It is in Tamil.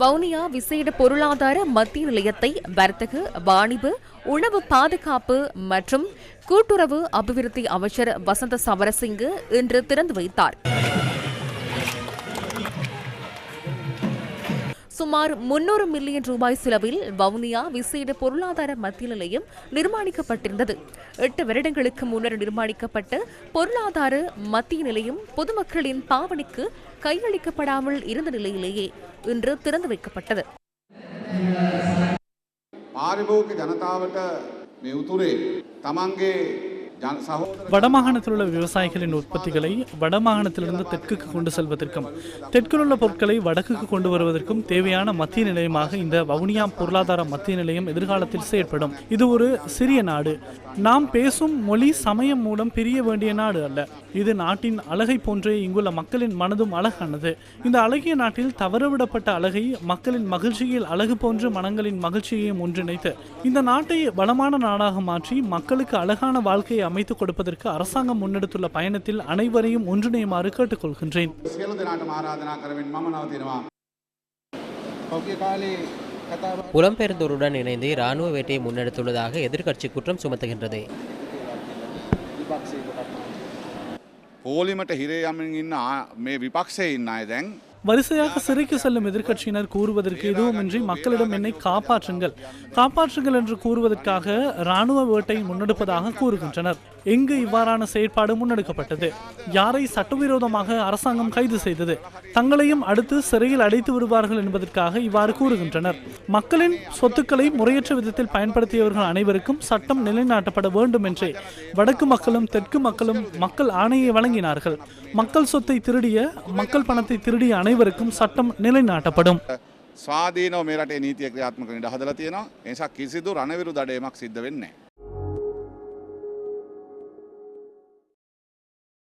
வவுனியா விசேட பொருளாதார மத்திய நிலையத்தை வர்த்தக வாணிபு உணவு பாதுகாப்பு மற்றும் கூட்டுறவு அபிவிருத்தி அமைச்சர் வசந்த சவரசிங்கு இன்று திறந்து வைத்தார். சுமார் முன்னூறு மில்லியன் ரூபாய் செலவில் வவுனியா விசேட பொருளாதார மத்திய நிலையம் நிர்மாணிக்கப்பட்டிருந்தது எட்டு வருடங்களுக்கு முன்னர் நிர்மாணிக்கப்பட்ட பொருளாதார மத்திய நிலையம் பொதுமக்களின் பாவனைக்கு கையளிக்கப்படாமல் இருந்த நிலையிலேயே இன்று திறந்து வைக்கப்பட்டது පාරිභෝගික ජනතාවට මේ උතුරේ තමන්ගේ ජන සහෝදර வடமாகாணத்தில் உள்ள விவசாயிகளின் உற்பத்திகளை வடமாகாணத்திலிருந்து தெற்குக்கு கொண்டு செல்வதற்கும் தெற்கில் உள்ள பொருட்களை வடக்குக்கு கொண்டு வருவதற்கும் தேவையான மத்திய நிலையமாக இந்த வவுனியா பொருளாதார மத்திய நிலையம் எதிர்காலத்தில் செயற்படும். இது ஒரு சிறிய நாடு. நாம் பேசும் மொழி சமயம் மூலம் பிரிய வேண்டிய நாடு அல்ல. இது நாட்டின் அழகை போன்றே இங்குள்ள மக்களின் மனதும் அழகானது. இந்த அழகிய நாட்டில் தவறவிடப்பட்ட அழகை மக்களின் மகிழ்ச்சியில் அழகு போன்று மனங்களின் மகிழ்ச்சியையும் ஒன்றிணைத்து இந்த நாட்டை வளமான நாடாக மாற்றி மக்களுக்கு அழகான வாழ்க்கையை அமைத்துக் கொடுப்பதற்கு அரசாங்கம் முன்னெடுத்துள்ள பயணத்தில் அனைவரையும் ஒன்றிணையுமாறு கேட்டுக்கொள்கின்றேன் සියලු දෙනාට ආරාධනා කරමින් මම නවතිනවා. පෞගිය කාලේ කතාව புலம்பெயர்ந்தோருடன் இணைந்து இராணுவ வேட்டையை முன்னெடுத்துள்ளதாக எதிர்க்கட்சி குற்றம் சுமத்துகின்றது විපක්ෂය කොටත් පෝලිමට හිරේ යමින් ඉන්න ආ- මේ විපක්ෂය ඉන්න අය දැන් வரிசையாக சிறைக்கு செல்லும் எதிர்க்கட்சியினர் கூறுவதற்கு எதுவுமின்றி மக்களிடம் என்னை காப்பாற்றுங்கள் காப்பாற்றுங்கள் என்று கூறுவதற்காக இராணுவ வேட்டை முன்னெடுப்பதாக கூறுகின்றனர். எங்கு இவ்வாறான செயற்பாடு முன்னெடுக்கப்பட்டது. யாரை சட்டவிரோதமாக அரசாங்கம் கைது செய்தது? தங்களையும் அடுத்து சிறையில் அடைத்து விடுவார்கள் என்பதற்காக இவ்வாறு கூறுகின்றனர். மக்களின் சொத்துக்களை முறையற்ற விதத்தில் பயன்படுத்தியவர்கள் அனைவருக்கும் சட்டம் நிலைநாட்டப்பட வேண்டும் என்றே வடக்கு மக்களும் தெற்கு மக்களும் மக்கள் ஆணையை வழங்கினார்கள். மக்கள் சொத்தை திருடிய மக்கள் பணத்தை திருடிய அனைவருக்கும் சட்டம் நிலைநாட்டப்படும் ස්වාධීනව මේ රටේ නීතිය ක්‍රියාත්මක නිට හදලා තියෙනවා. ඒ නිසා කිසිදු රණවිරු දඩයමක් සිද්ධ වෙන්නේ නැහැ.